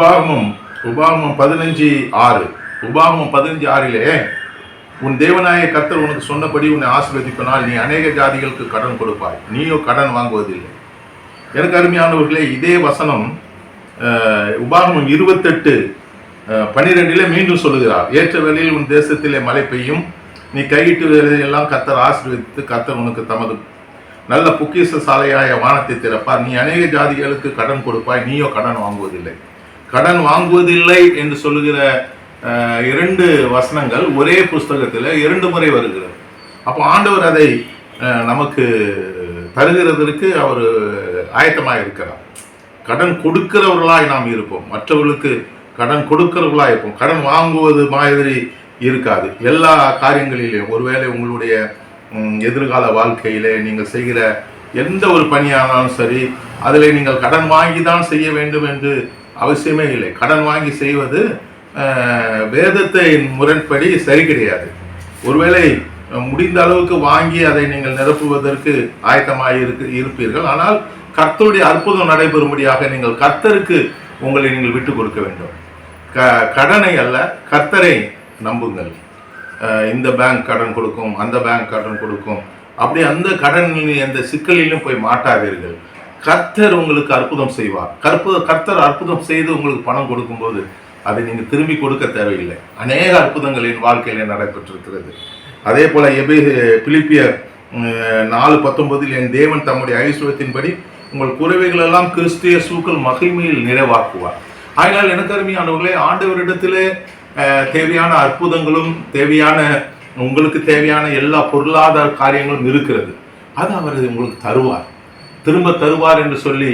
உபாகமம் உபாகமம் பதினஞ்சு ஆறு. உபாகமம் பதினஞ்சு ஆறிலே உன் தேவநாய கத்தர் உனக்கு சொன்னபடி உன்னை ஆசீர்வதிப்பனால் நீ அநேக ஜாதிகளுக்கு கடன் கொடுப்பாய். நீயோ கடன் வாங்குவதில்லை. எனக்கு அருமையானவர்களே இதே வசனம் உபாகமம் இருபத்தெட்டு பனிரெண்டிலே மீண்டும் சொல்லுகிறார். ஏற்ற வேளையில் உன் தேசத்திலே மழை பெய்யும். நீ கையிட்டு வேலையெல்லாம் கத்தர் ஆசீர்வதித்து கத்தர் உனக்கு தமது நல்ல பொக்கிஷ சாலையாய வானத்தை திறப்பார். நீ அநேக ஜாதிகளுக்கு கடன் கொடுப்பாய். நீயோ கடன் வாங்குவதில்லை. கடன் வாங்குவதில்லை என்று சொல்லுகிற இரண்டு வசனங்கள் ஒரே புஸ்தகத்தில் இரண்டு முறை வருகிறது. அப்போ ஆண்டவர் அதை நமக்கு தருகிறதற்கு அவர் ஆயத்தமாக இருக்கிறார். கடன் கொடுக்கிறவர்களாய் நாம் இருப்போம். மற்றவர்களுக்கு கடன் கொடுக்கிறவர்களாக இருப்போம். கடன் வாங்குவது மாதிரி இருக்காது. எல்லா காரியங்களிலும் ஒருவேளை உங்களுடைய எதிர்கால வாழ்க்கையிலே நீங்கள் செய்கிற எந்த ஒரு பணியானாலும் சரி அதில் நீங்கள் கடன் வாங்கி தான் செய்ய வேண்டும் என்று அவசியமே இல்லை. கடன் வாங்கி செய்வது வேதத்தை முரண்படி சரி கிடையாது. ஒருவேளை முடிந்த அளவுக்கு வாங்கி அதை நீங்கள் நிரப்புவதற்கு ஆயத்தமாக இருக்கு இருப்பீர்கள். ஆனால் கர்த்தருடைய அற்புதம் நடைபெறும்படியாக நீங்கள் கர்த்தருக்கு உங்களை நீங்கள் விட்டு கொடுக்க வேண்டும். க கடனை அல்ல கர்த்தரை நம்புங்கள். இந்த பேங்க் கடன் கொடுக்கும் அந்த பேங்க் கடன் கொடுக்கும். அப்படி அந்த கடனில் எந்த சிக்கலிலும் போய் மாட்டாதீர்கள். கர்த்தர் உங்களுக்கு அற்புதம் செய்வார். கற்பு கர்த்தர் அற்புதம் செய்து உங்களுக்கு பணம் கொடுக்கும்போது அதை நீங்கள் திரும்பி கொடுக்க தேவையில்லை. அநேக அற்புதங்கள் என் வாழ்க்கையில் நடைபெற்றிருக்கிறது. அதே போல எபே பிலிப்பியர் நாலு பத்தொன்பதில் என் தேவன் தம்முடைய ஐஸ்வரத்தின்படி உங்கள் குறைவைகளெல்லாம் கிறிஸ்திய சூக்கள் மகிமையில் நிறைவாக்குவார். ஆகினால் எனக்கு அருமையானவர்களே ஆண்டவரிடத்திலே தேவையான அற்புதங்களும் தேவையான உங்களுக்கு தேவையான எல்லா பொருளாதார காரியங்களும் இருக்கிறது. அது அவர் உங்களுக்கு தருவார். திரும்ப தருவார் என்று சொல்லி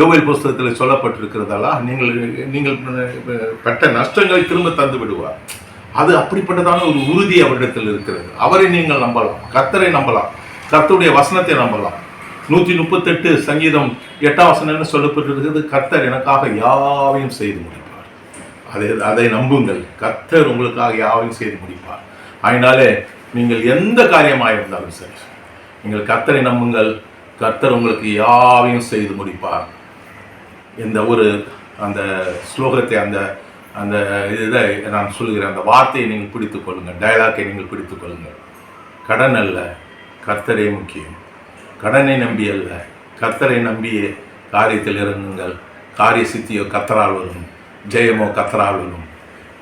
யோவில் புஸ்தகத்தில் சொல்லப்பட்டிருக்கிறதால நீங்கள் நீங்கள் பட்ட நஷ்டங்களை திரும்ப தந்து விடுவார். அது அப்படிப்பட்டதான ஒரு உறுதி அவரிடத்தில் இருக்கிறது. அவரை நீங்கள் நம்பலாம் கர்த்தரை நம்பலாம் கர்த்தருடைய வசனத்தை நம்பலாம். நூற்றி முப்பத்தெட்டு சங்கீதம் எட்டாம் வசனம்னு சொல்லப்பட்டிருக்கிறது? கர்த்தர் எனக்காக யாவையும் செய்து முடிப்பார். அதை அதை நம்புங்கள். கர்த்தர் உங்களுக்காக யாவையும் செய்து முடிப்பார். அதனாலே நீங்கள் எந்த காரியமாக இருந்தாலும் சரி. நீங்கள் கர்த்தரை நம்புங்கள். கர்த்தர் உங்களுக்கு யாவையும் செய்து முடிப்பார். இந்த ஒரு அந்த ஸ்லோகத்தை அந்த அந்த இதை நான் சொல்லுகிறேன். அந்த வார்த்தையை நீங்கள் பிடித்துக் கொள்ளுங்கள். டயலாக்கை நீங்கள் பிடித்துக் கொள்ளுங்கள். கடன் அல்ல கர்த்தரே முக்கியம். கடனை நம்பி அல்ல கர்த்தரை நம்பியே காரியத்தில் இறங்குங்கள். காரிய சித்தியோ கத்தரால் வரும் ஜெயமோ கத்தரால் வரும்.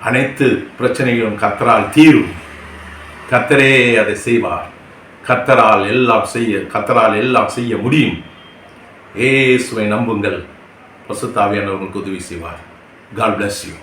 அனைத்து பிரச்சனைகளும் கத்தரால் தீரும். கத்தரே அதை செய்வார். கத்தரால் எல்லாம் செய்ய கத்தரால் எல்லாம் செய்ய முடியும். ஏசுவை நம்புங்கள். பசுத்தாவியானவர்களுக்கு உதவி செய்வார். God bless you